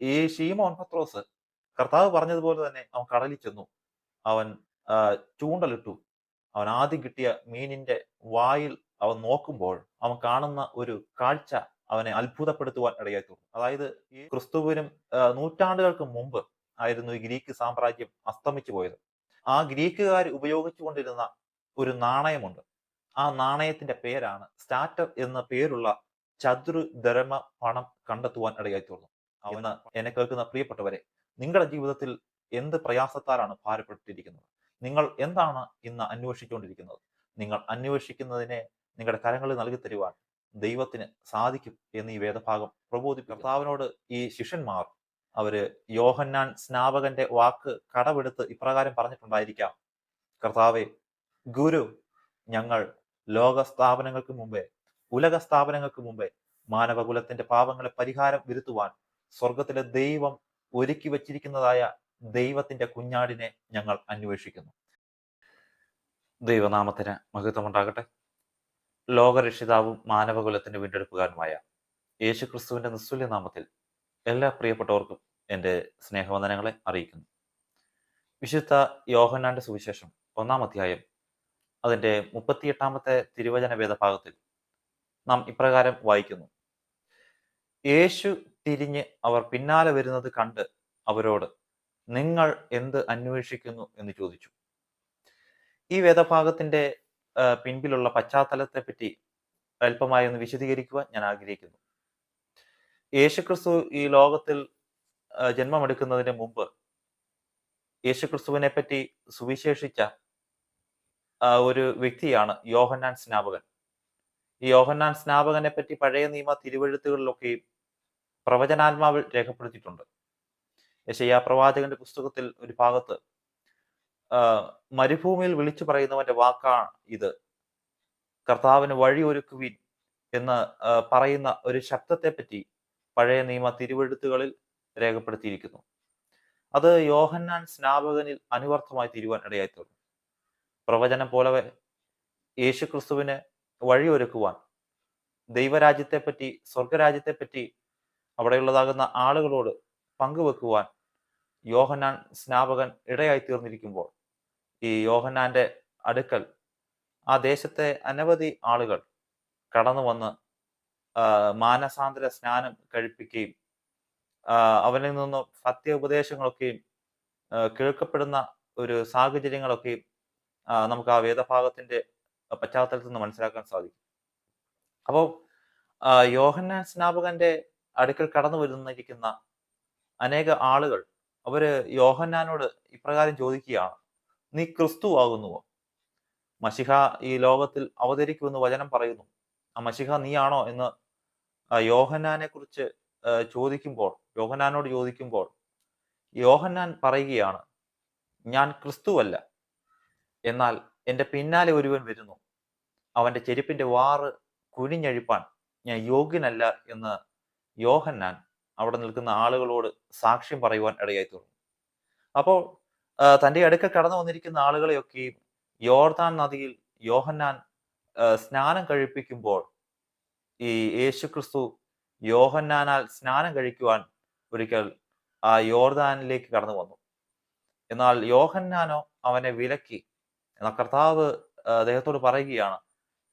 ഈ ഷീമോൻ പത്രോസ് കർത്താവ് പറഞ്ഞതുപോലെ തന്നെ അവൻ കടലിൽ ചെന്നു. അവൻ ചൂണ്ടലിട്ടു. അവൻ ആദ്യം കിട്ടിയ മീനിന്റെ വായിൽ അവൻ നോക്കുമ്പോൾ അവൻ കാണുന്ന ഒരു കാഴ്ച അവനെ അത്ഭുതപ്പെടുത്തുവാൻ ഇടയായി തീർന്നു അതായത് ഈ ക്രിസ്തുവിനും നൂറ്റാണ്ടുകൾക്ക് മുമ്പ് ആയിരുന്നു ഈ ഗ്രീക്ക് സാമ്രാജ്യം അസ്തമിച്ചു പോയത്. ആ ഗ്രീക്കുകാർ ഉപയോഗിച്ചുകൊണ്ടിരുന്ന ഒരു നാണയമുണ്ട്. ആ നാണയത്തിന്റെ പേരാണ് സ്റ്റാറ്റർ എന്ന പേരുള്ള ചതുർധർമ്മ പണം കണ്ടെത്തുവാൻ ഇടയായി തീർന്നു അവന് എന്നെ കേൾക്കുന്ന പ്രിയപ്പെട്ടവരെ നിങ്ങളുടെ ജീവിതത്തിൽ എന്ത് പ്രയാസത്താലാണ് ഭാരപ്പെട്ടിരിക്കുന്നത്? നിങ്ങൾ എന്താണ് ഇന്ന് അന്വേഷിച്ചുകൊണ്ടിരിക്കുന്നത് നിങ്ങൾ അന്വേഷിക്കുന്നതിനെ നിങ്ങളുടെ കരങ്ങളിൽ നൽകി തരുവാൻ ദൈവത്തിന് സാധിക്കും എന്ന് ഈ വേദഭാഗം പ്രബോധിപ്പിക്കും കർത്താവിനോട് ഈ ശിഷ്യന്മാർ അവർ യോഹന്നാൻ സ്നാപകന്റെ വാക്ക് കടവെടുത്ത് ഇപ്രകാരം പറഞ്ഞിട്ടുണ്ടായിരിക്കാം. കർത്താവെ ഗുരു ഞങ്ങൾ ലോക സ്ഥാപനങ്ങൾക്ക് മുമ്പേ ഉലക സ്ഥാപനങ്ങൾക്ക് മുമ്പേ മാനവകുലത്തിന്റെ പാപങ്ങളെ പരിഹാരം വരുത്തുവാൻ സ്വർഗത്തിലെ ദൈവം ഒരുക്കി വച്ചിരിക്കുന്നതായ ദൈവത്തിന്റെ കുഞ്ഞാടിനെ ഞങ്ങൾ അന്വേഷിക്കുന്നു. ദൈവനാമത്തിന് മഹത്വമുണ്ടാകട്ടെ. ലോകരക്ഷിതാവും മാനവകുലത്തിന്റെ വീണ്ടെടുപ്പുകാരനുമായ യേശുക്രിസ്തുവിന്റെ ക്രിസ്തുവിന്റെ നിസ്തുല്യനാമത്തിൽ എല്ലാ പ്രിയപ്പെട്ടവർക്കും എന്റെ സ്നേഹവന്ദനങ്ങളെ അറിയിക്കുന്നു. വിശുദ്ധ യോഹന്നാന്റെ സുവിശേഷം ഒന്നാം അധ്യായം അതിന്റെ മുപ്പത്തിയെട്ടാമത്തെ തിരുവചന വേദഭാഗത്തിൽ നാം ഇപ്രകാരം വായിക്കുന്നു. യേശു തിരിഞ്ഞ് അവർ പിന്നാലെ വരുന്നത് കണ്ട് അവരോട് നിങ്ങൾ എന്ത് അന്വേഷിക്കുന്നു? എന്ന് ചോദിച്ചു. ഈ വേദഭാഗത്തിന്റെ പിൻപിലുള്ള പശ്ചാത്തലത്തെ പറ്റി അല്പമായി ഒന്ന് വിശദീകരിക്കുവാൻ ഞാൻ ആഗ്രഹിക്കുന്നു. യേശുക്രിസ്തു ഈ ലോകത്തിൽ ജന്മമെടുക്കുന്നതിന് മുമ്പ് യേശുക്രിസ്തുവിനെ പറ്റി സുവിശേഷിച്ച ഒരു വ്യക്തിയാണ് യോഹന്നാൻ സ്നാപകൻ. ഈ യോഹന്നാൻ സ്നാപകനെ പറ്റി പഴയ നിയമ തിരുവഴുത്തുകളിലൊക്കെയും പ്രവചനാത്മാവിൽ രേഖപ്പെടുത്തിയിട്ടുണ്ട്. യശയ്യ പ്രവാചകന്റെ പുസ്തകത്തിൽ ഒരു ഭാഗത്ത് മരുഭൂമിയിൽ വിളിച്ചു പറയുന്നവന്റെ വാക്കാണ് ഇത്. കർത്താവിന് വഴിയൊരുക്കുവിൻ എന്ന് പറയുന്ന ഒരു ശബ്ദത്തെ പറ്റി പഴയ നിയമ തിരുവെഴുത്തുകളിൽ രേഖപ്പെടുത്തിയിരിക്കുന്നു. അത് യോഹന്നാൻ സ്നാപകനിൽ അനുവർത്ഥമായി തീരുവാൻ ഇടയായി തീർന്നു പ്രവചനം പോലെ യേശുക്രിസ്തുവിന് വഴിയൊരുക്കുവാൻ ദൈവരാജ്യത്തെപ്പറ്റി സ്വർഗരാജ്യത്തെപ്പറ്റി അവിടെയുള്ളതാകുന്ന ആളുകളോട് പങ്കുവെക്കുവാൻ യോഹന്നാൻ സ്നാപകൻ ഇടയായി തീർന്നിരിക്കുമ്പോൾ ഈ യോഹന്നാന്റെ അടുക്കൽ ആ ദേശത്തെ അനവധി ആളുകൾ കടന്നു വന്ന് മാനസാന്തര സ്നാനം കഴിപ്പിക്കുകയും അവനിൽ നിന്നും സത്യ ഉപദേശങ്ങളൊക്കെയും കേൾക്കപ്പെടുന്ന ഒരു സാഹചര്യങ്ങളൊക്കെയും നമുക്ക് ആ വേദഭാഗത്തിന്റെ പശ്ചാത്തലത്തിൽ നിന്ന് മനസ്സിലാക്കാൻ സാധിക്കും. അപ്പോൾ യോഹന്നാൻ സ്നാപകന്റെ അടുക്കൽ കടന്നു വരുന്നിരിക്കുന്ന അനേക ആളുകൾ അവർ യോഹന്നാനോട് ഇപ്രകാരം ചോദിക്കുകയാണ് നീ ക്രിസ്തു ആകുന്നുവോ? മഷിഹ ഈ ലോകത്തിൽ അവതരിക്കുമെന്ന് വചനം പറയുന്നു. ആ മഷിഹ നീയാണോ എന്ന് യോഹന്നാനെ കുറിച്ച് ചോദിക്കുമ്പോൾ യോഹന്നാനോട് ചോദിക്കുമ്പോൾ യോഹന്നാൻ പറയുകയാണ് ഞാൻ ക്രിസ്തുവല്ല എന്നാൽ എന്റെ പിന്നാലെ ഒരുവൻ വരുന്നു. അവന്റെ ചെരുപ്പിന്റെ വാറ് കുനിഞ്ഞഴിപ്പാൻ ഞാൻ യോഗ്യനല്ല എന്ന് യോഹന്നാൻ അവിടെ നിൽക്കുന്ന ആളുകളോട് സാക്ഷ്യം പറയുവാൻ ഇടയായി തീർന്നു അപ്പോൾ തന്റെ അടുക്ക കടന്നു വന്നിരിക്കുന്ന ആളുകളെയൊക്കെയും യോർദാൻ നദിയിൽ യോഹന്നാൻ സ്നാനം കഴിപ്പിക്കുമ്പോൾ ഈ യേശുക്രിസ്തു യോഹന്നാനാൽ സ്നാനം കഴിക്കുവാൻ ഒരിക്കൽ ആ യോർദാനിലേക്ക് കടന്നു വന്നു. എന്നാൽ യോഹന്നാനോ അവനെ വിലക്കി എന്നാൽ കർത്താവ് അദ്ദേഹത്തോട് പറയുകയാണ്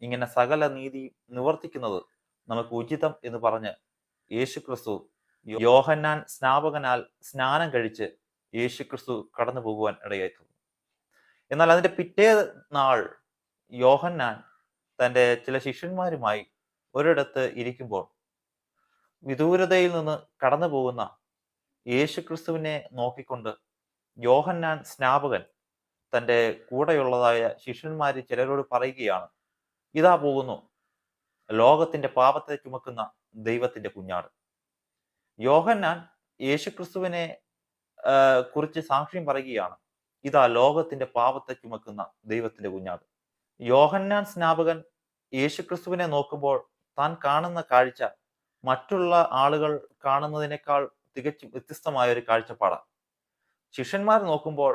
ഇങ്ങനെ സകല നീതി നിവർത്തിക്കുന്നത് നമുക്ക് ഉചിതം എന്ന് പറഞ്ഞ് യേശുക്രിസ്തു യോഹന്നാൻ സ്നാപകനാൽ സ്നാനം കഴിച്ച് യേശുക്രിസ്തു കടന്നു പോകുവാൻ ഇടയായി എന്നാൽ അതിന്റെ പിറ്റേ നാൾ യോഹന്നാൻ തന്റെ ചില ശിഷ്യന്മാരുമായി ഒരിടത്ത് ഇരിക്കുമ്പോൾ വിദൂരതയിൽ നിന്ന് കടന്നു പോകുന്ന യേശുക്രിസ്തുവിനെ നോക്കിക്കൊണ്ട് യോഹന്നാൻ സ്നാപകൻ തന്റെ കൂടെയുള്ളതായ ശിഷ്യന്മാർ ചിലരോട് പറയുകയാണ് ഇതാ പോകുന്നു ലോകത്തിന്റെ പാപത്തെ ചുമക്കുന്ന ദൈവത്തിന്റെ കുഞ്ഞാട്. യോഹന്നാൻ യേശുക്രിസ്തുവിനെ കുറിച്ച് സാക്ഷ്യം പറയുകയാണ്. ഇതാ ലോകത്തിന്റെ പാപത്തെ ചുമക്കുന്ന ദൈവത്തിന്റെ കുഞ്ഞാട്. യോഹന്നാൻ സ്നാപകൻ യേശുക്രിസ്തുവിനെ നോക്കുമ്പോൾ താൻ കാണുന്ന കാഴ്ച മറ്റുള്ള ആളുകൾ കാണുന്നതിനേക്കാൾ തികച്ചും വ്യത്യസ്തമായ ഒരു കാഴ്ചപ്പാടാണ് ശിഷ്യന്മാർ നോക്കുമ്പോൾ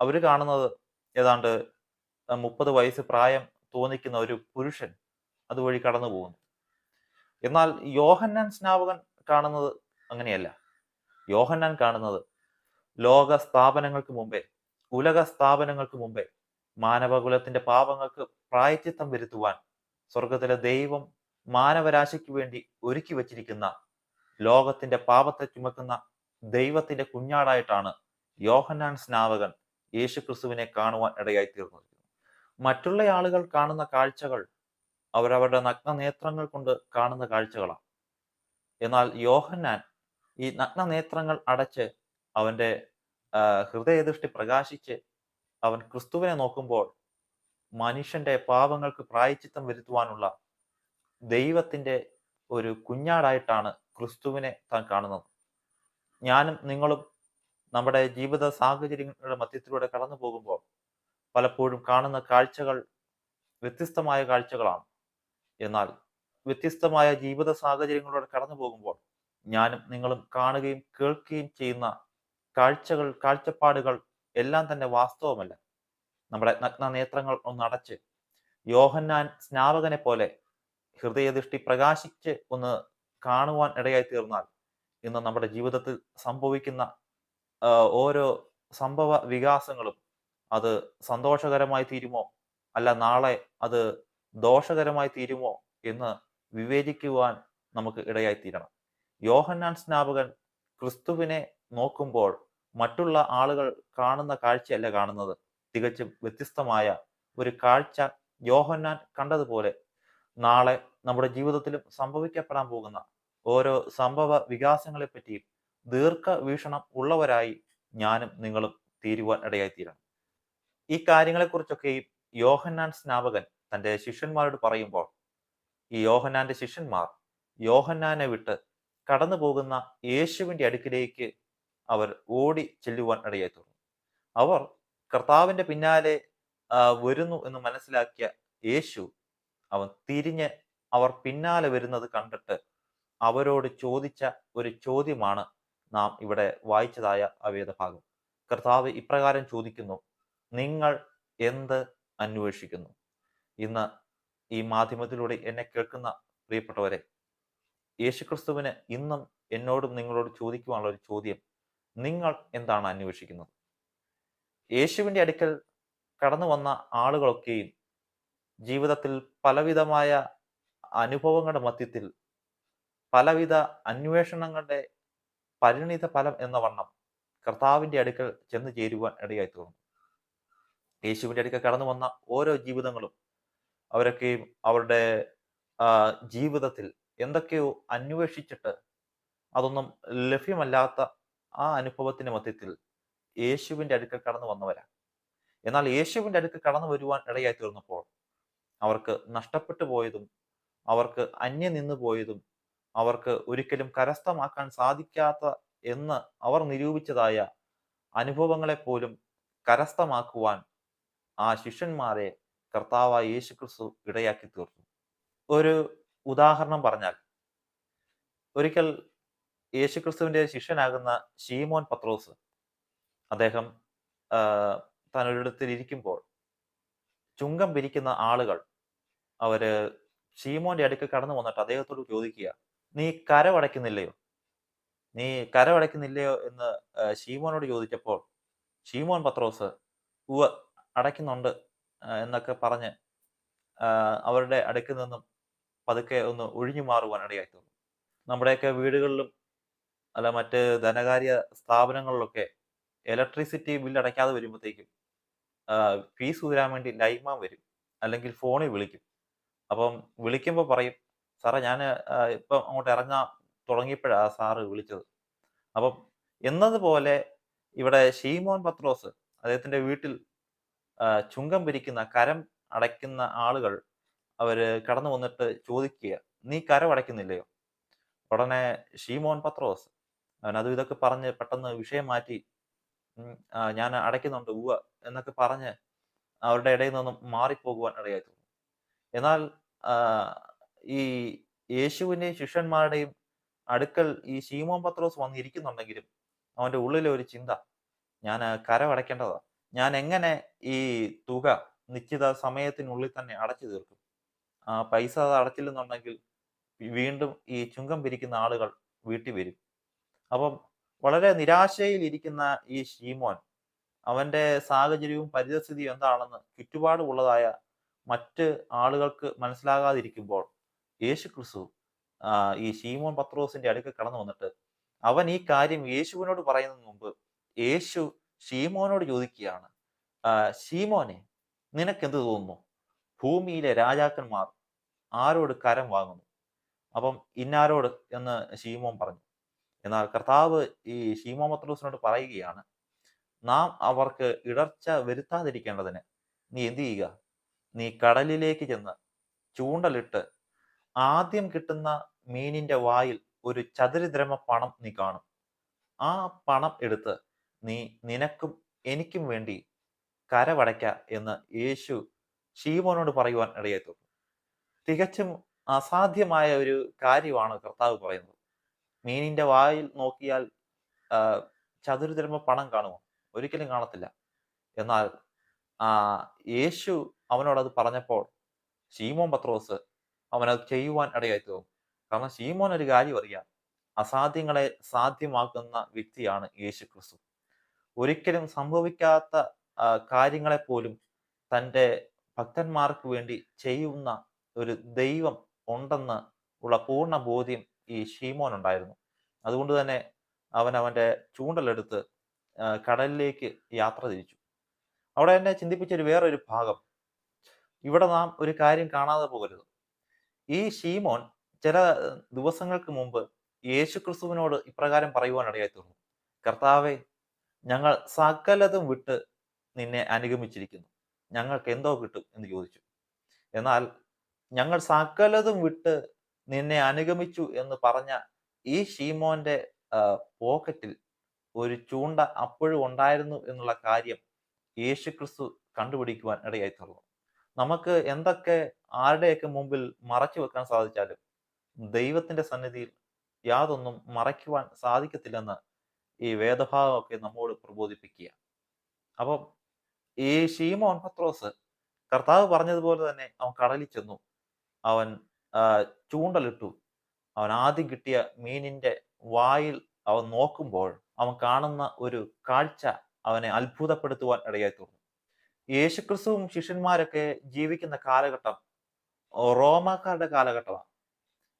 അവർ കാണുന്നത് ഏതാണ്ട് മുപ്പത് വയസ്സ് പ്രായം തോന്നിക്കുന്ന ഒരു പുരുഷൻ അതുവഴി കടന്നു പോകുന്നു എന്നാൽ യോഹന്നാൻ സ്നാപകൻ കാണുന്നത് അങ്ങനെയല്ല. യോഹന്നാൻ കാണുന്നത് ലോക സ്ഥാപനങ്ങൾക്ക് മുമ്പേ ഉലക സ്ഥാപനങ്ങൾക്ക് മുമ്പേ മാനവകുലത്തിന്റെ പാപങ്ങൾക്ക് പ്രായച്ചിത്തം വരുത്തുവാൻ സ്വർഗത്തിലെ ദൈവം മാനവരാശിക്ക് വേണ്ടി ഒരുക്കി വച്ചിരിക്കുന്ന ലോകത്തിന്റെ പാപത്തെ ചുമക്കുന്ന ദൈവത്തിന്റെ കുഞ്ഞാടായിട്ടാണ് യോഹന്നാൻ സ്നാവകൻ യേശുക്രിസ്തുവിനെ കാണുവാൻ ഇടയായി തീർന്നത് മറ്റുള്ള ആളുകൾ കാണുന്ന കാഴ്ചകൾ അവരവരുടെ നഗ്ന നേത്രങ്ങൾ കൊണ്ട് കാണുന്ന കാഴ്ചകളാണ്. എന്നാൽ യോഹന്നാൻ ഈ നഗ്നനേത്രങ്ങൾ അടച്ച് അവന്റെ ഹൃദയദൃഷ്ടി പ്രകാശിച്ച് അവൻ ക്രിസ്തുവിനെ നോക്കുമ്പോൾ മനുഷ്യന്റെ പാപങ്ങൾക്ക് പ്രായച്ചിത്തം വരുത്തുവാനുള്ള ദൈവത്തിന്റെ ഒരു കുഞ്ഞാടായിട്ടാണ് ക്രിസ്തുവിനെ താൻ കാണുന്നത്. ഞാനും നിങ്ങളും നമ്മുടെ ജീവിത സാഹചര്യങ്ങളുടെ മധ്യത്തിലൂടെ കടന്നു പോകുമ്പോൾ പലപ്പോഴും കാണുന്ന കാഴ്ചകൾ വ്യത്യസ്തമായ കാഴ്ചകളാണ്. എന്നാൽ വ്യത്യസ്തമായ ജീവിത സാഹചര്യങ്ങളിലൂടെ കടന്നു പോകുമ്പോൾ ഞാനും നിങ്ങളും കാണുകയും കേൾക്കുകയും ചെയ്യുന്ന കാഴ്ചകൾ കാഴ്ചപ്പാടുകൾ എല്ലാം തന്നെ വാസ്തവമല്ല. നമ്മുടെ നഗ്ന നേത്രങ്ങൾ ഒന്ന് അടച്ച് യോഹന്നാൻ സ്നാപകനെ പോലെ ഹൃദയദൃഷ്ടി പ്രകാശിച്ച് ഒന്ന് കാണുവാൻ ഇടയായി തീർന്നാൽ ഇന്ന് നമ്മുടെ ജീവിതത്തിൽ സംഭവിക്കുന്ന ഓരോ സംഭവ വികാസങ്ങളും അത് സന്തോഷകരമായി തീരുമോ? അല്ല നാളെ അത് ദോഷകരമായി തീരുമോ എന്ന് വിവേചിക്കുവാൻ നമുക്ക് ഇടയായി തീരണം യോഹന്നാൻ സ്നാപകൻ ക്രിസ്തുവിനെ നോക്കുമ്പോൾ മറ്റുള്ള ആളുകൾ കാണുന്ന കാഴ്ചയല്ല കാണുന്നത്. തികച്ചും വ്യത്യസ്തമായ ഒരു കാഴ്ച യോഹന്നാൻ കണ്ടതുപോലെ നാളെ നമ്മുടെ ജീവിതത്തിലും സംഭവിക്കപ്പെടാൻ പോകുന്ന ഓരോ സംഭവ വികാസങ്ങളെ പറ്റിയും ഉള്ളവരായി ഞാനും നിങ്ങളും തീരുവാൻ ഇടയായി തീരണം ഈ കാര്യങ്ങളെക്കുറിച്ചൊക്കെയും യോഹന്നാൻ സ്നാപകൻ തന്റെ ശിഷ്യന്മാരോട് പറയുമ്പോൾ ഈ യോഹന്നാന്റെ ശിഷ്യന്മാർ യോഹന്നാനെ വിട്ട് കടന്നു പോകുന്ന യേശുവിന്റെ അടുക്കിലേക്ക് അവർ ഓടി ചെല്ലുവാൻ ഇടയായി അവർ കർത്താവിന്റെ പിന്നാലെ വരുന്നു എന്ന് മനസ്സിലാക്കിയ യേശു അവൻ തിരിഞ്ഞ് അവർ പിന്നാലെ വരുന്നത് കണ്ടിട്ട് അവരോട് ചോദിച്ച ഒരു ചോദ്യമാണ് നാം ഇവിടെ വായിച്ചതായ അവേദഭാഗം വേദഭാഗം. കർത്താവ് ഇപ്രകാരം ചോദിക്കുന്നു നിങ്ങൾ എന്ത് അന്വേഷിക്കുന്നു? ഇന്ന് ഈ മാധ്യമത്തിലൂടെ എന്നെ കേൾക്കുന്ന പ്രിയപ്പെട്ടവരെ യേശുക്രിസ്തുവിന് ഇന്നും എന്നോടും നിങ്ങളോട് ചോദിക്കുവാനുള്ള ഒരു ചോദ്യം നിങ്ങൾ എന്താണ് അന്വേഷിക്കുന്നത്? യേശുവിന്റെ അടുക്കൽ കടന്നു വന്ന ആളുകളൊക്കെയും ജീവിതത്തിൽ പലവിധമായ അനുഭവങ്ങളുടെ മധ്യത്തിൽ പലവിധ അന്വേഷണങ്ങളുടെ പരിണിത ഫലം എന്ന വണ്ണം കർത്താവിന്റെ അടുക്കൽ ചെന്ന് ചേരുവാൻ ഇടയായി തീർന്നു യേശുവിന്റെ അടുക്കൽ കടന്നു വന്ന ഓരോ ജീവിതങ്ങളും അവരൊക്കെയും അവരുടെ ജീവിതത്തിൽ എന്തൊക്കെയോ അന്വേഷിച്ചിട്ട് അതൊന്നും ലഭ്യമല്ലാത്ത ആ അനുഭവത്തിന്റെ മധ്യത്തിൽ യേശുവിന്റെ അടുക്കൽ കടന്നു വന്നവരാ. എന്നാൽ യേശുവിന്റെ അടുക്കൽ കടന്നു വരുവാൻ ഇടയായി തീർന്നപ്പോൾ അവർക്ക് നഷ്ടപ്പെട്ടു പോയതും അവർക്ക് അന്യം നിന്നു പോയതും അവർക്ക് ഒരിക്കലും കരസ്ഥമാക്കാൻ സാധിക്കാത്ത എന്ന് അവർ നിരൂപിച്ചതായ അനുഭവങ്ങളെ പോലും കരസ്ഥമാക്കുവാൻ ആ ശിഷ്യന്മാരെ കർത്താവായ യേശു ക്രിസ്തു ഇടയാക്കി തീർത്തു ഒരു ഉദാഹരണം പറഞ്ഞാൽ ഒരിക്കൽ യേശുക്രിസ്തുവിന്റെ ശിഷ്യനാകുന്ന ഷീമോൻ പത്രോസ് അദ്ദേഹം താൻ ഇരിക്കുമ്പോൾ ചുങ്കം പിരിക്കുന്ന ആളുകൾ അവർ ഷീമോന്റെ അടുക്കൽ കടന്നു വന്നിട്ട് അദ്ദേഹത്തോട് ചോദിക്കുക നീ കരവടയ്ക്കുന്നില്ലയോ നീ കരവടയ്ക്കുന്നില്ലയോ എന്ന് ഷീമോനോട് ചോദിച്ചപ്പോൾ ഷീമോൻ പത്രോസ് ഉവ അടയ്ക്കുന്നുണ്ട് എന്നൊക്കെ പറഞ്ഞ് അവരുടെ അടുക്കിൽ നിന്നും പതുക്കെ ഒന്ന് ഒഴിഞ്ഞു മാറുവാൻ ഇടയായിത്തുള്ളൂ നമ്മുടെയൊക്കെ വീടുകളിലും അല്ല മറ്റ് ധനകാര്യ സ്ഥാപനങ്ങളിലൊക്കെ ഇലക്ട്രിസിറ്റി ബില്ല് അടയ്ക്കാതെ വരുമ്പോഴത്തേക്കും ഫീസ് ഊരാൻ വേണ്ടി ലൈമാൻ വരും അല്ലെങ്കിൽ ഫോണിൽ വിളിക്കും. അപ്പം വിളിക്കുമ്പോൾ പറയും സാറേ ഞാൻ ഇപ്പം അങ്ങോട്ട് ഇറങ്ങാൻ തുടങ്ങിയപ്പോഴാണ് സാറ് വിളിച്ചത്. അപ്പം എന്നതുപോലെ ഇവിടെ ഷീമോൻ പത്രോസ് അദ്ദേഹത്തിന്റെ വീട്ടിൽ ചുങ്കം പിരിക്കുന്ന കരം അടയ്ക്കുന്ന ആളുകൾ അവർ കടന്നു വന്നിട്ട് ചോദിക്കുക നീ കരം അടയ്ക്കുന്നില്ലയോ? ഉടനെ ഷീമോൻ പത്രോസ് അവൻ അതും ഇതൊക്കെ പറഞ്ഞ് പെട്ടെന്ന് വിഷയം മാറ്റി ഞാൻ അടയ്ക്കുന്നുണ്ട് ഉവ എന്നൊക്കെ പറഞ്ഞ് അവരുടെ ഇടയിൽ നിന്നും മാറിപ്പോകുവാൻ ഇടയായി തോന്നുന്നു എന്നാൽ ഈ യേശുവിന്റെയും ശിഷ്യന്മാരുടെയും അടുക്കൽ ഈ ശീമോൻ പത്രോസ് വന്നിരിക്കുന്നുണ്ടെങ്കിലും അവന്റെ ഉള്ളിലെ ഒരു ചിന്ത ഞാൻ കരമടയ്ക്കേണ്ടതാ ഞാൻ എങ്ങനെ ഈ തുക നിശ്ചിത സമയത്തിനുള്ളിൽ തന്നെ അടച്ചു തീർക്കും? ആ പൈസ അത് അടച്ചില്ലെന്നുണ്ടെങ്കിൽ വീണ്ടും ഈ ചുങ്കം പിരിക്കുന്ന ആളുകൾ വീട്ടിൽ വരും. അപ്പം വളരെ നിരാശയിൽ ഇരിക്കുന്ന ഈ ഷീമോൻ അവന്റെ സാഹചര്യവും പരിതസ്ഥിതിയും എന്താണെന്ന് ചുറ്റുപാടുമുള്ളതായ മറ്റ് ആളുകൾക്ക് മനസ്സിലാകാതിരിക്കുമ്പോൾ യേശു ക്രിസ്തു ഈ ഷീമോൻ പത്രോസിന്റെ അടുക്കൽ കടന്നു വന്നിട്ട് അവൻ ഈ കാര്യം യേശുവിനോട് പറയുന്നതിന് മുമ്പ് യേശു ഷീമോനോട് ചോദിക്കുകയാണ് ഷീമോനെ നിനക്കെന്ത് തോന്നുന്നു? ഭൂമിയിലെ രാജാക്കന്മാർ ആരോട് കരം വാങ്ങുന്നു? അപ്പം ഇന്നാരോട് എന്ന് ഷീമോൻ പറഞ്ഞു. എന്നാൽ കർത്താവ് ഈ ഷീമോ പത്രോസിനോട് പറയുകയാണ് നാം അവർക്ക് ഇടർച്ച വരുത്താതിരിക്കേണ്ടതിന് നീ എന്ത് ചെയ്യുക? നീ കടലിലേക്ക് ചെന്ന് ചൂണ്ടലിട്ട് ആദ്യം കിട്ടുന്ന മീനിന്റെ വായിൽ ഒരു ചതുരദ്രമ പണം നീ കാണും. ആ പണം എടുത്ത് നീ നിനക്കും എനിക്കും വേണ്ടി കരവടയ്ക്ക എന്ന് യേശു ഷീമോനോട് പറയുവാൻ ഇടയായി തീർന്നു തികച്ചും അസാധ്യമായ ഒരു കാര്യമാണ് കർത്താവ് പറയുന്നത്. മീനിന്റെ വായിൽ നോക്കിയാൽ ആ, പണം കാണുമോ? ഒരിക്കലും കാണത്തില്ല. എന്നാൽ ആ യേശു അവനോടത് പറഞ്ഞപ്പോൾ ഷീമോൻ പത്രോസ് അവനത് ചെയ്യുവാൻ ഇടയായി തോന്നും കാരണം ഷീമോൻ ഒരു കാര്യം അറിയാം. അസാധ്യങ്ങളെ സാധ്യമാക്കുന്ന വ്യക്തിയാണ് യേശു ക്രിസ്തു ഒരിക്കലും സംഭവിക്കാത്ത കാര്യങ്ങളെ പോലും തന്റെ ഭക്തന്മാർക്ക് വേണ്ടി ചെയ്യുന്ന ഒരു ദൈവം ഉണ്ടെന്ന് ഉള്ള പൂർണ ബോധ്യം ഈ ഷീമോൻ ഉണ്ടായിരുന്നു അതുകൊണ്ട് തന്നെ അവൻ അവന്റെ ചൂണ്ടലെടുത്ത് കടലിലേക്ക് യാത്ര തിരിച്ചു. അവിടെ എന്നെ ചിന്തിപ്പിച്ചൊരു വേറൊരു ഭാഗം. ഇവിടെ നാം ഒരു കാര്യം കാണാതെ പോകരുത്. ഈ ഷീമോൻ ചില ദിവസങ്ങൾക്ക് മുമ്പ് യേശുക്രിസ്തുവിനോട് ഇപ്രകാരം പറയുവാൻ ഇടയായി തീർന്നു കർത്താവെ ഞങ്ങൾ സകലതും വിട്ട് നിന്നെ അനുഗമിച്ചിരിക്കുന്നു. ഞങ്ങൾക്ക് എന്തോ കിട്ടും എന്ന് ചോദിച്ചു. എന്നാൽ ഞങ്ങൾ സകലതും വിട്ട് നിന്നെ അനുഗമിച്ചു എന്ന് പറഞ്ഞ ഈ ഷീമോന്റെ പോക്കറ്റിൽ ഒരു ചൂണ്ട അപ്പോഴും ഉണ്ടായിരുന്നു എന്നുള്ള കാര്യം യേശു ക്രിസ്തു കണ്ടുപിടിക്കുവാൻ ഇടയായി നമുക്ക് എന്തൊക്കെ ആരുടെയൊക്കെ മുമ്പിൽ മറച്ചു വെക്കാൻ സാധിച്ചാലും ദൈവത്തിന്റെ സന്നിധിയിൽ യാതൊന്നും മറയ്ക്കുവാൻ സാധിക്കത്തില്ലെന്ന് ഈ വേദഭാഗമൊക്കെ നമ്മോട് പ്രബോധിപ്പിക്കുക. അപ്പം ഈ ഷീമോൻ പത്രോസ് കർത്താവ് പറഞ്ഞതുപോലെ തന്നെ അവൻ കടലിൽ ചെന്നു. അവൻ ചൂണ്ടലിട്ടു. അവൻ ആദ്യം കിട്ടിയ മീനിന്റെ വായിൽ അവൻ നോക്കുമ്പോൾ അവൻ കാണുന്ന ഒരു കാഴ്ച അവനെ അത്ഭുതപ്പെടുത്തുവാൻ ഇടയായി തീർന്നു. യേശുക്രിസ്തുവും ശിഷ്യന്മാരൊക്കെ ജീവിക്കുന്ന കാലഘട്ടം റോമാക്കാരുടെ കാലഘട്ടമാണ്.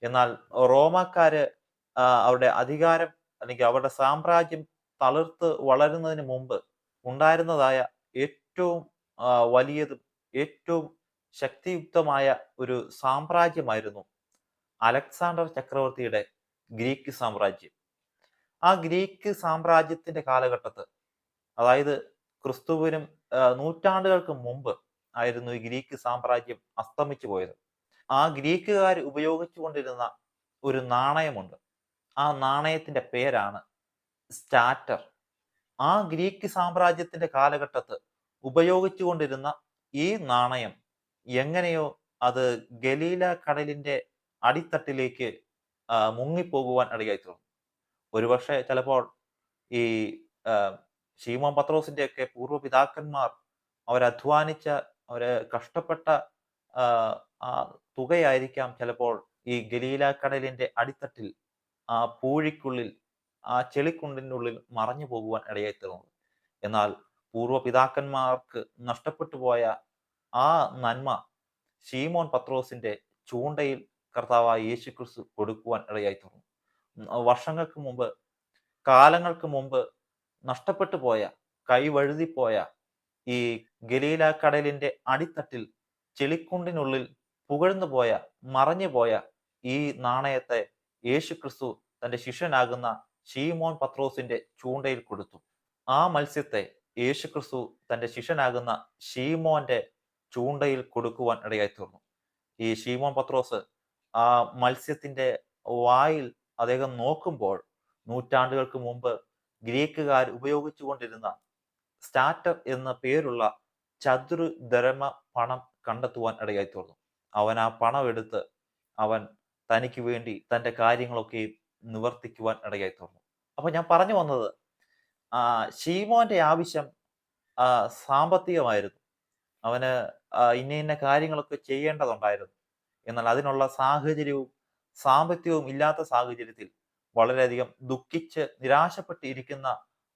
എന്നാൽ റോമാക്കാര് അവരുടെ അധികാരം അല്ലെങ്കിൽ അവരുടെ സാമ്രാജ്യം തളിർത്ത് വളരുന്നതിന് മുമ്പ് ഉണ്ടായിരുന്നതായ ഏറ്റവും വലിയതും ഏറ്റവും ശക്തിയുക്തമായ ഒരു സാമ്രാജ്യമായിരുന്നു അലക്സാണ്ടർ ചക്രവർത്തിയുടെ ഗ്രീക്ക് സാമ്രാജ്യം. ആ ഗ്രീക്ക് സാമ്രാജ്യത്തിന്റെ കാലഘട്ടത്ത് അതായത് ക്രിസ്തുവിനും നൂറ്റാണ്ടുകൾക്ക് മുമ്പ് ആയിരുന്നു ഈ ഗ്രീക്ക് സാമ്രാജ്യം അസ്തമിച്ചു പോയത് ആ ഗ്രീക്കുകാർ ഉപയോഗിച്ചുകൊണ്ടിരുന്ന ഒരു നാണയമുണ്ട്. ആ നാണയത്തിന്റെ പേരാണ് സ്റ്റാറ്റർ. ആ ഗ്രീക്ക് സാമ്രാജ്യത്തിന്റെ കാലഘട്ടത്ത് ഉപയോഗിച്ചുകൊണ്ടിരുന്ന ഈ നാണയം എങ്ങനെയോ അത് ഗലീല കടലിന്റെ അടിത്തട്ടിലേക്ക് മുങ്ങിപ്പോകുവാൻ ഇടയായി തീർന്നു. ഒരുപക്ഷെ ചിലപ്പോൾ ഈ ശീമോൻ പത്രോസിന്റെ ഒക്കെ പൂർവപിതാക്കന്മാർ അവരധ്വാനിച്ച അവർ കഷ്ടപ്പെട്ട ആ തുകയായിരിക്കാം ചിലപ്പോൾ ഈ ഗലീല കടലിന്റെ അടിത്തട്ടിൽ ആ പൂഴിക്കുള്ളിൽ ആ ചെളിക്കുണ്ടിന്റെ ഉള്ളിൽ മറഞ്ഞു പോകുവാൻ ഇടയായി തീർന്നത്. എന്നാൽ പൂർവപിതാക്കന്മാർക്ക് നഷ്ടപ്പെട്ടു പോയ ആ നന്മ ഷീമോൻ പത്രോസിന്റെ ചൂണ്ടയിൽ കർത്താവായ യേശു ക്രിസ്തു കൊടുക്കുവാൻ ഇടയായി തീർന്നു. വർഷങ്ങൾക്ക് മുമ്പ് കാലങ്ങൾക്ക് മുമ്പ് നഷ്ടപ്പെട്ടു പോയ കൈവഴുതിപ്പോയ ഈ ഗലീല കടലിന്റെ അടിത്തട്ടിൽ ചെളിക്കുണ്ടിനുള്ളിൽ പുകഴ്ന്നു പോയ മറഞ്ഞു പോയ ഈ നാണയത്തെ യേശു ക്രിസ്തു തന്റെ ശിഷ്യനാകുന്ന ഷീമോൻ പത്രോസിന്റെ ചൂണ്ടയിൽ കൊടുത്തു. ആ മത്സ്യത്തെ യേശു ക്രിസ്തു തന്റെ ശിഷ്യനാകുന്ന ഷീമോന്റെ ചൂണ്ടയിൽ കൊടുക്കുവാൻ ഇടയായി തീർന്നു. ഈ ഷീമോൻ പത്രോസ് ആ മത്സ്യത്തിന്റെ വായിൽ അദ്ദേഹം നോക്കുമ്പോൾ നൂറ്റാണ്ടുകൾക്ക് മുമ്പ് ഗ്രീക്കുകാർ ഉപയോഗിച്ചുകൊണ്ടിരുന്ന സ്റ്റാറ്റപ്പ് എന്ന പേരുള്ള ചതുർധർമ്മ പണം കണ്ടെത്തുവാൻ ഇടയായി തീർന്നു. അവൻ ആ പണം എടുത്ത് അവൻ തനിക്ക് വേണ്ടി തന്റെ കാര്യങ്ങളൊക്കെ നിവർത്തിക്കുവാൻ ഇടയായി തീർന്നു. അപ്പൊ ഞാൻ പറഞ്ഞു വന്നത് ഷീമോന്റെ ആവശ്യം സാമ്പത്തികമായിരുന്നു. അവന് ഇന്ന ഇന്ന കാര്യങ്ങളൊക്കെ ചെയ്യേണ്ടതുണ്ടായിരുന്നു. എന്നാൽ അതിനുള്ള സാഹചര്യവും സാമ്പത്തികവും ഇല്ലാത്ത സാഹചര്യത്തിൽ വളരെയധികം ദുഃഖിച്ച് നിരാശപ്പെട്ടിരിക്കുന്ന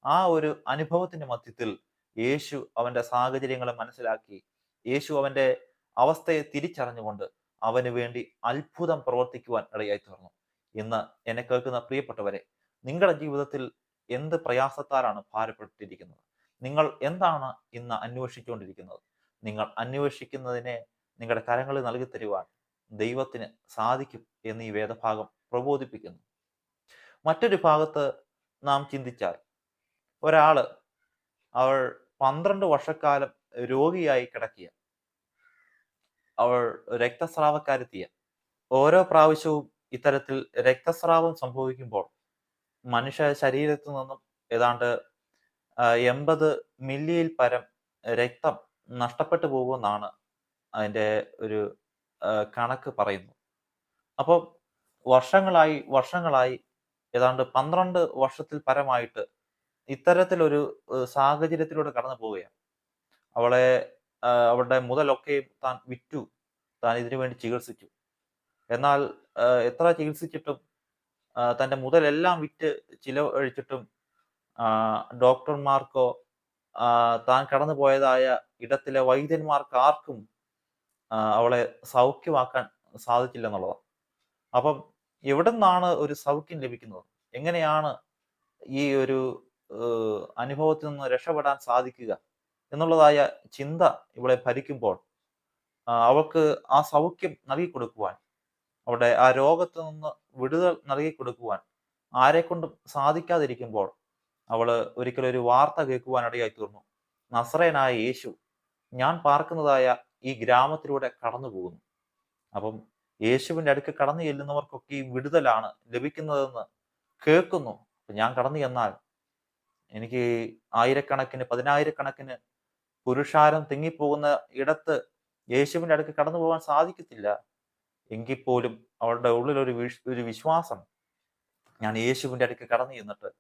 ആ ഒരു അനുഭവത്തിന്റെ മധ്യത്തിൽ യേശു അവന്റെ സാഹചര്യങ്ങളെ മനസ്സിലാക്കി യേശു അവന്റെ അവസ്ഥയെ തിരിച്ചറിഞ്ഞുകൊണ്ട് അവന് വേണ്ടി അത്ഭുതം പ്രവർത്തിക്കുവാൻ ഇടയായി തീർന്നു ഇന്ന് എന്നെ കേൾക്കുന്ന പ്രിയപ്പെട്ടവരെ നിങ്ങളുടെ ജീവിതത്തിൽ എന്ത് പ്രയാസത്താലാണ് ഭാരപ്പെട്ടിരിക്കുന്നത്? നിങ്ങൾ എന്താണ് ഇന്ന് അന്വേഷിച്ചുകൊണ്ടിരിക്കുന്നത്? നിങ്ങൾ അന്വേഷിക്കുന്നതിനെ നിങ്ങളുടെ കരങ്ങളിൽ നൽകി തരുവാൻ ദൈവത്തിന് സാധിക്കും എന്ന് ഈ വേദഭാഗം പ്രബോധിപ്പിക്കുന്നു. മറ്റൊരു ഭാഗത്ത് നാം ചിന്തിച്ചാൽ ഒരാൾ അവൾ പന്ത്രണ്ട് വർഷക്കാലം രോഗിയായി കിടക്കിയ അവൾ രക്തസ്രാവക്കാരെത്തിയ. ഓരോ പ്രാവശ്യവും ഇത്തരത്തിൽ രക്തസ്രാവം സംഭവിക്കുമ്പോൾ മനുഷ്യ ശരീരത്തിൽ നിന്നും ഏതാണ്ട് എൺപത് മില്ലിയിൽ പരം രക്തം നഷ്ടപ്പെട്ടു പോകുമെന്നാണ് അതിന്റെ ഒരു കണക്ക് പറയുന്നു അപ്പോൾ വർഷങ്ങളായി വർഷങ്ങളായി ഏതാണ്ട് പന്ത്രണ്ട് വർഷത്തിൽ പരമായിട്ട് ഇത്തരത്തിലൊരു സാഹചര്യത്തിലൂടെ കടന്നു പോവുകയാണ് അവളെ അവളുടെ മുതലൊക്കെയും താൻ വിറ്റു. താൻ ഇതിനു വേണ്ടി ചികിത്സിച്ചു. എന്നാൽ എത്ര ചികിത്സിച്ചിട്ടും തന്റെ മുതലെല്ലാം വിറ്റ് ചിലവഴിച്ചിട്ടും ഡോക്ടർമാർക്കോ താൻ കടന്നു പോയതായ ഇടത്തിലെ വൈദ്യന്മാർക്ക് ആർക്കും അവളെ സൗഖ്യമാക്കാൻ സാധിച്ചില്ല എന്നുള്ളതാണ് അപ്പം എവിടെ നിന്നാണ് ഒരു സൗഖ്യം ലഭിക്കുന്നത്? എങ്ങനെയാണ് ഈ ഒരു അനുഭവത്തിൽ നിന്ന് രക്ഷപ്പെടാൻ സാധിക്കുക? എന്നുള്ളതായ ചിന്ത ഇവളെ ഭരിക്കുമ്പോൾ അവൾക്ക് ആ സൗഖ്യം നൽകി കൊടുക്കുവാൻ അവിടെ ആ രോഗത്തിൽ നിന്ന് വിടുതൽ നൽകി കൊടുക്കുവാൻ ആരെക്കൊണ്ടും സാധിക്കാതിരിക്കുമ്പോൾ അവൾ ഒരിക്കലും ഒരു വാർത്ത കേൾക്കുവാൻ ഇടയായി തീർന്നു നസ്രയനായ യേശു ഞാൻ പാർക്കുന്നതായ ഈ ഗ്രാമത്തിലൂടെ കടന്നു പോകുന്നു അപ്പം യേശുവിന്റെ അടുക്ക് കടന്നു ചെല്ലുന്നവർക്കൊക്കെ ഈ വിടുതലാണ് ലഭിക്കുന്നതെന്ന് കേൾക്കുന്നു. ഞാൻ കടന്നു ചെന്നാൽ എനിക്ക് ആയിരക്കണക്കിന് പതിനായിരക്കണക്കിന് പുരുഷാരം തിങ്ങിപ്പോകുന്ന ഇടത്ത് യേശുവിന്റെ അടുക്ക് കടന്നു പോകാൻ സാധിക്കത്തില്ല. എങ്കിൽ പോലും അവളുടെ ഉള്ളിലൊരു ഒരു വിശ്വാസം ഞാൻ യേശുവിന്റെ അടുക്ക് കടന്നു ചെന്നിട്ട്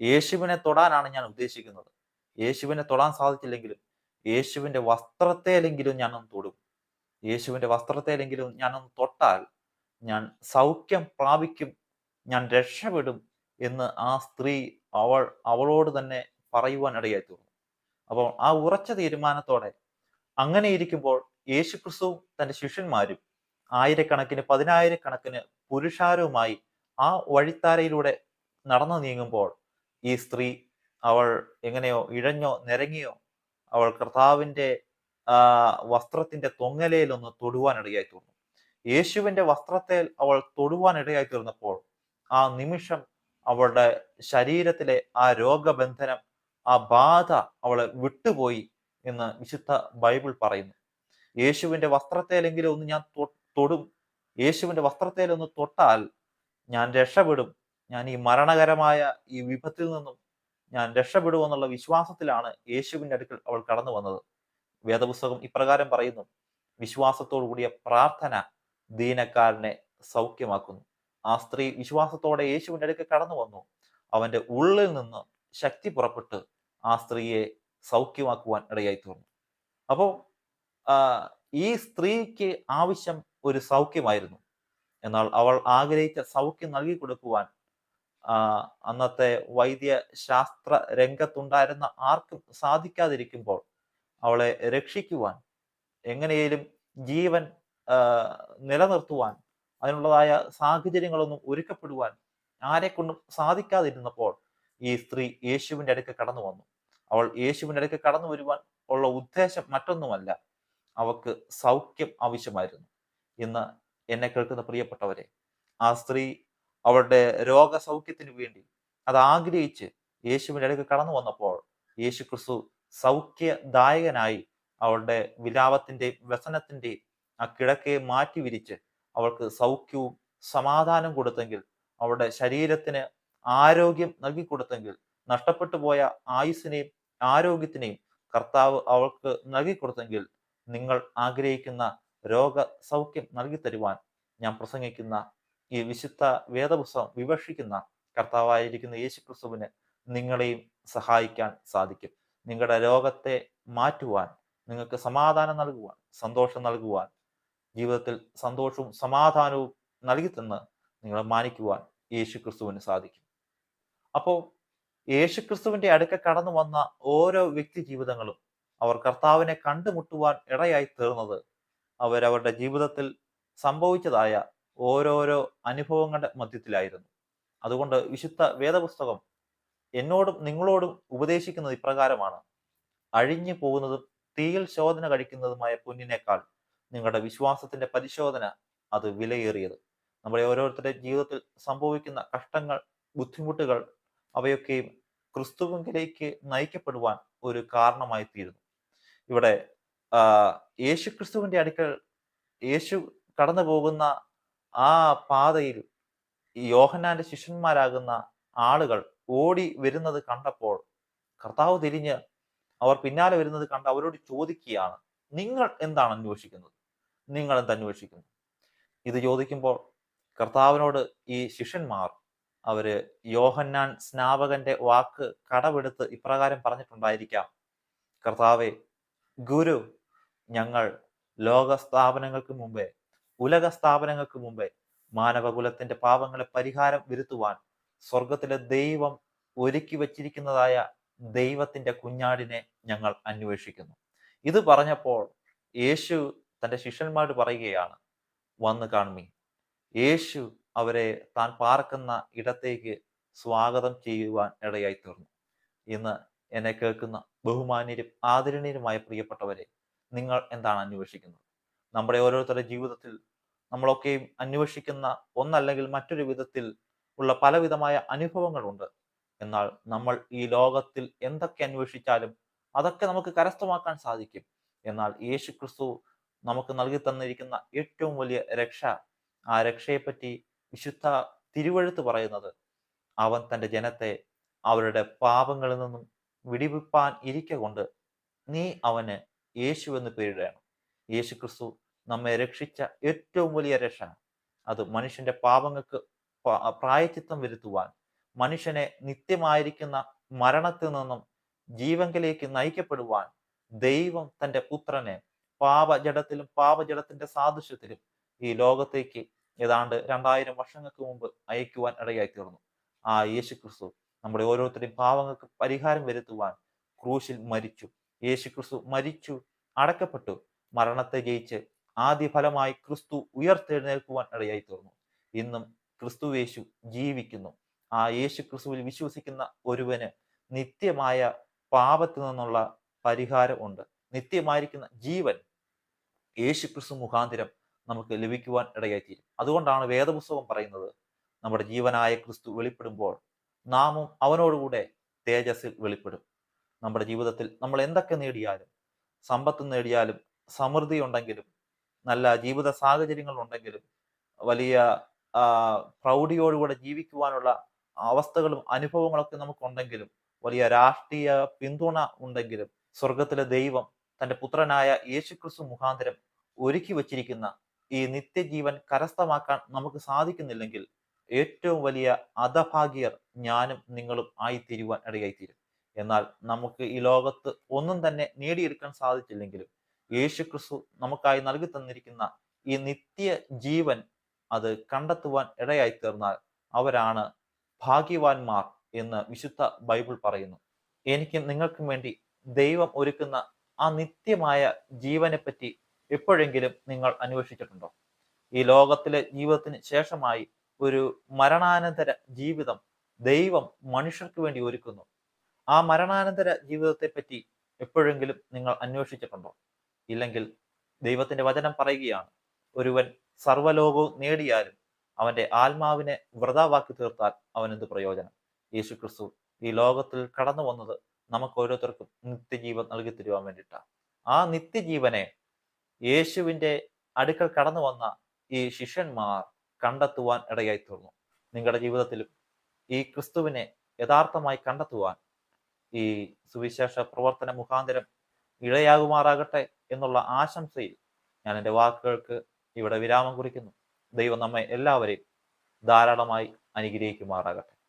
യേശുവിനെ തൊടാനാണ് ഞാൻ ഉദ്ദേശിക്കുന്നത്. യേശുവിനെ തൊടാൻ സാധിച്ചില്ലെങ്കിലും യേശുവിന്റെ വസ്ത്രത്തെയെങ്കിലും ഞാനൊന്ന് തൊടും. യേശുവിന്റെ വസ്ത്രത്തെയെങ്കിലും ഞാനൊന്ന് തൊട്ടാൽ ഞാൻ സൗഖ്യം പ്രാപിക്കും ഞാൻ രക്ഷപ്പെടും എന്ന് ആ സ്ത്രീ അവൾ അവളോട് തന്നെ പറയുവാൻ ഇടയായി തീർന്നു. അപ്പോൾ ആ ഉറച്ച തീരുമാനത്തോടെ അങ്ങനെ ഇരിക്കുമ്പോൾ യേശു ക്രിസ്തുവും തന്റെ ശിഷ്യന്മാരും ആയിരക്കണക്കിന് പതിനായിരക്കണക്കിന് പുരുഷാരവുമായി ആ വഴിത്താരയിലൂടെ നടന്നു നീങ്ങുമ്പോൾ ഈ സ്ത്രീ അവൾ എങ്ങനെയോ ഇഴഞ്ഞോ നിരങ്ങിയോ അവൾ കർത്താവിന്റെ ആ വസ്ത്രത്തിന്റെ തൊങ്ങലയിൽ ഒന്ന് തൊടുവാൻ ഇടയായി തീർന്നു. യേശുവിന്റെ വസ്ത്രത്തെ അവൾ തൊടുവാൻ ഇടയായി തീർന്നപ്പോൾ ആ നിമിഷം അവളുടെ ശരീരത്തിലെ ആ രോഗബന്ധനം ആ ബാധ അവളെ വിട്ടുപോയി എന്ന് വിശുദ്ധ ബൈബിൾ പറയുന്നു. യേശുവിന്റെ വസ്ത്രത്തേലെങ്കിലും ഒന്ന് ഞാൻ തൊടും. യേശുവിന്റെ വസ്ത്രത്തേലൊന്ന് തൊട്ടാൽ ഞാൻ രക്ഷപ്പെടും. ഞാൻ ഈ മരണകരമായ ഈ വിപത്തിൽ നിന്നും ഞാൻ രക്ഷപ്പെടുമെന്നുള്ള വിശ്വാസത്തിലാണ് യേശുവിന്റെ അടുക്കൽ അവൾ കടന്നു വന്നത്. വേദപുസ്തകം ഇപ്രകാരം പറയുന്നു. വിശ്വാസത്തോടു കൂടിയ പ്രാർത്ഥന ദീനക്കാരനെ സൗഖ്യമാക്കുന്നു. ആ സ്ത്രീ വിശ്വാസത്തോടെ യേശുവിന്റെ അടുക്കൽ കടന്നു വന്നു. അവന്റെ ഉള്ളിൽ നിന്ന് ശക്തി പുറപ്പെട്ട് ആ സ്ത്രീയെ സൗഖ്യമാക്കുവാൻ ഇടയായി തീർന്നു. അപ്പോൾ ഈ സ്ത്രീക്ക് ആവശ്യം ഒരു സൗഖ്യമായിരുന്നു. എന്നാൽ അവൾ ആഗ്രഹിച്ച സൗഖ്യം നൽകി കൊടുക്കുവാൻ അന്നത്തെ വൈദ്യശാസ്ത്ര രംഗത്തുണ്ടായിരുന്ന ആർക്കും സാധിക്കാതിരിക്കുമ്പോൾ അവളെ രക്ഷിക്കുവാൻ എങ്ങനെയും ജീവൻ നിലനിർത്തുവാൻ അതിനുള്ളതായ സാഹചര്യങ്ങളൊന്നും ഒരുക്കപ്പെടുവാൻ ആരെക്കൊണ്ടും സാധിക്കാതിരുന്നപ്പോൾ ഈ സ്ത്രീ യേശുവിന്റെ അടുക്ക് കടന്നു വന്നു. അവൾ യേശുവിന്റെ അടുക്ക് കടന്നു വരുവാൻ ഉള്ള ഉദ്ദേശം മറ്റൊന്നുമല്ല. അവക്ക് സൗഖ്യം ആവശ്യമായിരുന്നു. ഇന്ന് എന്നെ കേൾക്കുന്ന പ്രിയപ്പെട്ടവരെ ആ സ്ത്രീ അവളുടെ രോഗസൗഖ്യത്തിന് വേണ്ടി അത് ആഗ്രഹിച്ച് യേശുവിന്റെ അടുക്ക് കടന്നു വന്നപ്പോൾ യേശു ക്രിസ്തു സൗഖ്യദായകനായി അവളുടെ വിലാപത്തിന്റെയും വ്യസനത്തിന്റെയും ആ കിടക്കയെ മാറ്റി വിരിച്ച് അവൾക്ക് സൗഖ്യവും സമാധാനം കൊടുത്തെങ്കിൽ അവളുടെ ശരീരത്തിന് ആരോഗ്യം നൽകി കൊടുത്തെങ്കിൽ നഷ്ടപ്പെട്ടു പോയ ആയുസിനെയും ആരോഗ്യത്തിനെയും കർത്താവ് അവൾക്ക് നൽകി കൊടുത്തെങ്കിൽ നിങ്ങൾ ആഗ്രഹിക്കുന്ന രോഗ സൗഖ്യം നൽകി തരുവാൻ ഞാൻ പ്രസംഗിക്കുന്ന ഈ വിശുദ്ധ വേദപുസ്തകം വിവക്ഷിക്കുന്ന കർത്താവായിരിക്കുന്ന യേശു ക്രിസ്തുവിന് നിങ്ങളെയും സഹായിക്കാൻ സാധിക്കും. നിങ്ങളുടെ രോഗത്തെ മാറ്റുവാൻ നിങ്ങൾക്ക് സമാധാനം നൽകുവാൻ സന്തോഷം നൽകുവാൻ ജീവിതത്തിൽ സന്തോഷവും സമാധാനവും നൽകി തന്ന് നിങ്ങളെ മാനിക്കുവാൻ യേശു ക്രിസ്തുവിന് സാധിക്കും. അപ്പോൾ യേശുക്രിസ്തുവിന്റെ അടുക്ക കടന്നു വന്ന ഓരോ വ്യക്തി ജീവിതങ്ങളും അവർ കർത്താവിനെ കണ്ടുമുട്ടുവാൻ ഇടയായി തീർന്നത് അവരവരുടെ ജീവിതത്തിൽ സംഭവിച്ചതായ ഓരോരോ അനുഭവങ്ങളുടെ മധ്യത്തിലായിരുന്നു. അതുകൊണ്ട് വിശുദ്ധ വേദപുസ്തകം എന്നോടും നിങ്ങളോടും ഉപദേശിക്കുന്നത് ഇപ്രകാരമാണ്. അഴിഞ്ഞു പോകുന്നതും തീയിൽ ശോധന കഴിക്കുന്നതുമായ പൊന്നിനേക്കാൾ നിങ്ങളുടെ വിശ്വാസത്തിന്റെ പരിശോധന അത് വിലയേറിയത്. നമ്മുടെ ഓരോരുത്തരുടെ ജീവിതത്തിൽ സംഭവിക്കുന്ന കഷ്ടങ്ങൾ ബുദ്ധിമുട്ടുകൾ അവയൊക്കെയും ക്രിസ്തുവിലേക്ക് നയിക്കപ്പെടുവാൻ ഒരു കാരണമായി തീരുന്നു ഇവിടെ യേശു ക്രിസ്തുവിന്റെ അടുക്കൽ യേശു കടന്നു പോകുന്ന ആ പാതയിൽ യോഹന്നാന്റെ ശിഷ്യന്മാരാകുന്ന ആളുകൾ ഓടി വരുന്നത് കണ്ടപ്പോൾ കർത്താവ് തിരിഞ്ഞ് അവർ പിന്നാലെ വരുന്നത് കണ്ട് അവരോട് ചോദിക്കുകയാണ് നിങ്ങൾ എന്താണ് അന്വേഷിക്കുന്നത്? നിങ്ങൾ എന്ത് അന്വേഷിക്കുന്നു? ഇത് ചോദിക്കുമ്പോൾ കർത്താവിനോട് ഈ ശിഷ്യന്മാർ അവർ യോഹന്നാൻ സ്നാപകന്റെ വാക്ക് കടമെടുത്ത് ഇപ്രകാരം പറഞ്ഞിട്ടുണ്ടായിരിക്കാം. കർത്താവെ ഗുരു ഞങ്ങൾ ലോക സ്ഥാപനങ്ങൾക്ക് മുമ്പേ ഉലക സ്ഥാപനങ്ങൾക്ക് മുമ്പേ മാനവകുലത്തിന്റെ പാപങ്ങളെ പരിഹാരം വരുത്തുവാൻ സ്വർഗത്തിലെ ദൈവം ഒരുക്കി വച്ചിരിക്കുന്നതായ ദൈവത്തിന്റെ കുഞ്ഞാടിനെ ഞങ്ങൾ അന്വേഷിക്കുന്നു. ഇത് പറഞ്ഞപ്പോൾ യേശു തന്റെ ശിഷ്യന്മാരോട് പറയുകയാണ് വന്ന് കാണുമീ യേശു അവരെ താൻ പാർക്കുന്ന ഇടത്തേക്ക് സ്വാഗതം ചെയ്യുവാൻ ഇടയായി തീർന്നു ഇന്ന് എന്നെ കേൾക്കുന്ന ബഹുമാന്യരും ആദരണീയരുമായ പ്രിയപ്പെട്ടവരെ നിങ്ങൾ എന്താണ് അന്വേഷിക്കുന്നത്? നമ്മുടെ ഓരോരുത്തരുടെ ജീവിതത്തിൽ നമ്മളൊക്കെയും അന്വേഷിക്കുന്ന ഒന്നല്ലെങ്കിൽ മറ്റൊരു വിധത്തിൽ ഉള്ള പലവിധമായ അനുഭവങ്ങളുണ്ട്. എന്നാൽ നമ്മൾ ഈ ലോകത്തിൽ എന്തൊക്കെ അന്വേഷിച്ചാലും അതൊക്കെ നമുക്ക് കരസ്ഥമാക്കാൻ സാധിക്കും. എന്നാൽ യേശു ക്രിസ്തു നമുക്ക് നൽകി തന്നിരിക്കുന്ന ഏറ്റവും വലിയ രക്ഷ ആ രക്ഷയെപ്പറ്റി വിശുദ്ധ തിരുവഴുത്ത് പറയുന്നത് അവൻ തന്റെ ജനത്തെ അവരുടെ പാപങ്ങളിൽ നിന്നും വിടിവിപ്പാൻ ഇരിക്ക കൊണ്ട് നീ അവന് യേശു എന്ന് പേരിടണം യേശു ക്രിസ്തു നമ്മെ രക്ഷിച്ച ഏറ്റവും വലിയ രക്ഷ. അത് മനുഷ്യന്റെ പാപങ്ങൾക്ക് പ്രായച്ചിത്തം വരുത്തുവാൻ മനുഷ്യനെ നിത്യമായിരിക്കുന്ന മരണത്തിൽ നിന്നും ജീവങ്കിലേക്ക് നയിക്കപ്പെടുവാൻ ദൈവം തന്റെ പുത്രനെ പാപജടത്തിലും പാപജടത്തിന്റെ സാദൃശ്യത്തിലും ഈ ലോകത്തേക്ക് ഏതാണ്ട് രണ്ടായിരം വർഷങ്ങൾക്ക് മുമ്പ് അയക്കുവാൻ ഇടയായി തീർന്നു ആ യേശു ക്രിസ്തു നമ്മുടെ ഓരോരുത്തരുടെയും പാവങ്ങൾക്ക് പരിഹാരം വരുത്തുവാൻ ക്രൂശിൽ മരിച്ചു. യേശു ക്രിസ്തു മരിച്ചു അടക്കപ്പെട്ടു. മരണത്തെ ജയിച്ച് ആദ്യ ഫലമായി ക്രിസ്തു ഉയർത്തെഴുന്നേൽക്കുവാൻ ഇടയായി തീർന്നു ഇന്നും ക്രിസ്തു യേശു ജീവിക്കുന്നു. ആ യേശു ക്രിസ്തുവിൽ വിശ്വസിക്കുന്ന ഒരുവന് നിത്യമായ പാപത്തിൽ നിന്നുള്ള പരിഹാരം ഉണ്ട്. നിത്യമായിരിക്കുന്ന ജീവൻ യേശു ക്രിസ്തു മുഖാന്തിരം നമുക്ക് ലഭിക്കുവാൻ ഇടയായിത്തീരും. അതുകൊണ്ടാണ് വേദപുസ്തകം പറയുന്നത് നമ്മുടെ ജീവനായ ക്രിസ്തു വെളിപ്പെടുമ്പോൾ നാമും അവനോടുകൂടെ തേജസ്സിൽ വെളിപ്പെടും. നമ്മുടെ ജീവിതത്തിൽ നമ്മൾ എന്തൊക്കെ നേടിയാലും സമ്പത്ത് നേടിയാലും സമൃദ്ധി ഉണ്ടെങ്കിലും നല്ല ജീവിത സാഹചര്യങ്ങൾ ഉണ്ടെങ്കിലും വലിയ പ്രൗഢിയോടുകൂടെ ജീവിക്കുവാനുള്ള അവസ്ഥകളും അനുഭവങ്ങളൊക്കെ നമുക്കുണ്ടെങ്കിലും വലിയ രാഷ്ട്രീയ പിന്തുണ ഉണ്ടെങ്കിലും സ്വർഗത്തിലെ ദൈവം തന്റെ പുത്രനായ യേശുക്രിസ്തു മുഖാന്തരം ഒരുക്കി വച്ചിരിക്കുന്ന ഈ നിത്യജീവൻ കരസ്ഥമാക്കാൻ നമുക്ക് സാധിക്കുന്നില്ലെങ്കിൽ ഏറ്റവും വലിയ അധഭാഗ്യർ ഞാനും നിങ്ങളും ആയിത്തീരുവാൻ ഇടയായിത്തീരും. എന്നാൽ നമുക്ക് ഈ ലോകത്ത് ഒന്നും തന്നെ നേടിയെടുക്കാൻ സാധിച്ചില്ലെങ്കിലും യേശു ക്രിസ്തു നമുക്കായി നൽകി തന്നിരിക്കുന്ന ഈ നിത്യ ജീവൻ അത് കണ്ടെത്തുവാൻ ഇടയായി തീർന്നാൽ അവരാണ് ഭാഗ്യവാന്മാർ എന്ന് വിശുദ്ധ ബൈബിൾ പറയുന്നു. എനിക്കും നിങ്ങൾക്കും വേണ്ടി ദൈവം ഒരുക്കുന്ന ആ നിത്യമായ ജീവനെ പറ്റി എപ്പോഴെങ്കിലും നിങ്ങൾ അന്വേഷിച്ചിട്ടുണ്ടോ? ഈ ലോകത്തിലെ ജീവിതത്തിന് ശേഷമായി ഒരു മരണാനന്തര ജീവിതം ദൈവം മനുഷ്യർക്ക് വേണ്ടി ഒരുക്കുന്നു. ആ മരണാനന്തര ജീവിതത്തെ പറ്റി എപ്പോഴെങ്കിലും നിങ്ങൾ അന്വേഷിച്ചിട്ടുണ്ടോ? ഇല്ലെങ്കിൽ ദൈവത്തിന്റെ വചനം പറയുകയാണ് ഒരുവൻ സർവലോകവും നേടിയാലും അവന്റെ ആത്മാവിനെ വ്രതാവാക്കി തീർത്താൽ അവൻ എന്ത് പ്രയോജനം? യേശു ക്രിസ്തു ഈ ലോകത്തിൽ കടന്നു വന്നത് നമുക്ക് ഓരോരുത്തർക്കും നിത്യജീവൻ നൽകി തരുവാൻ വേണ്ടിയിട്ടാണ്. ആ നിത്യജീവനെ യേശുവിന്റെ അടുക്കൽ കടന്നു വന്ന ഈ ശിഷ്യന്മാർ കണ്ടെത്തുവാൻ ഇടയായി തീർന്നു നിങ്ങളുടെ ജീവിതത്തിലും ഈ ക്രിസ്തുവിനെ യഥാർത്ഥമായി കണ്ടെത്തുവാൻ ഈ സുവിശേഷ പ്രവർത്തന മുഖാന്തരം ഇടയാകുമാറാകട്ടെ എന്നുള്ള ആശംസയിൽ ഞാൻ എന്റെ വാക്കുകൾക്ക് ഇവിടെ വിരാമം കുറിക്കുന്നു. ദൈവം നമ്മെ എല്ലാവരെയും ധാരാളമായി അനുഗ്രഹിക്കുമാറാകട്ടെ.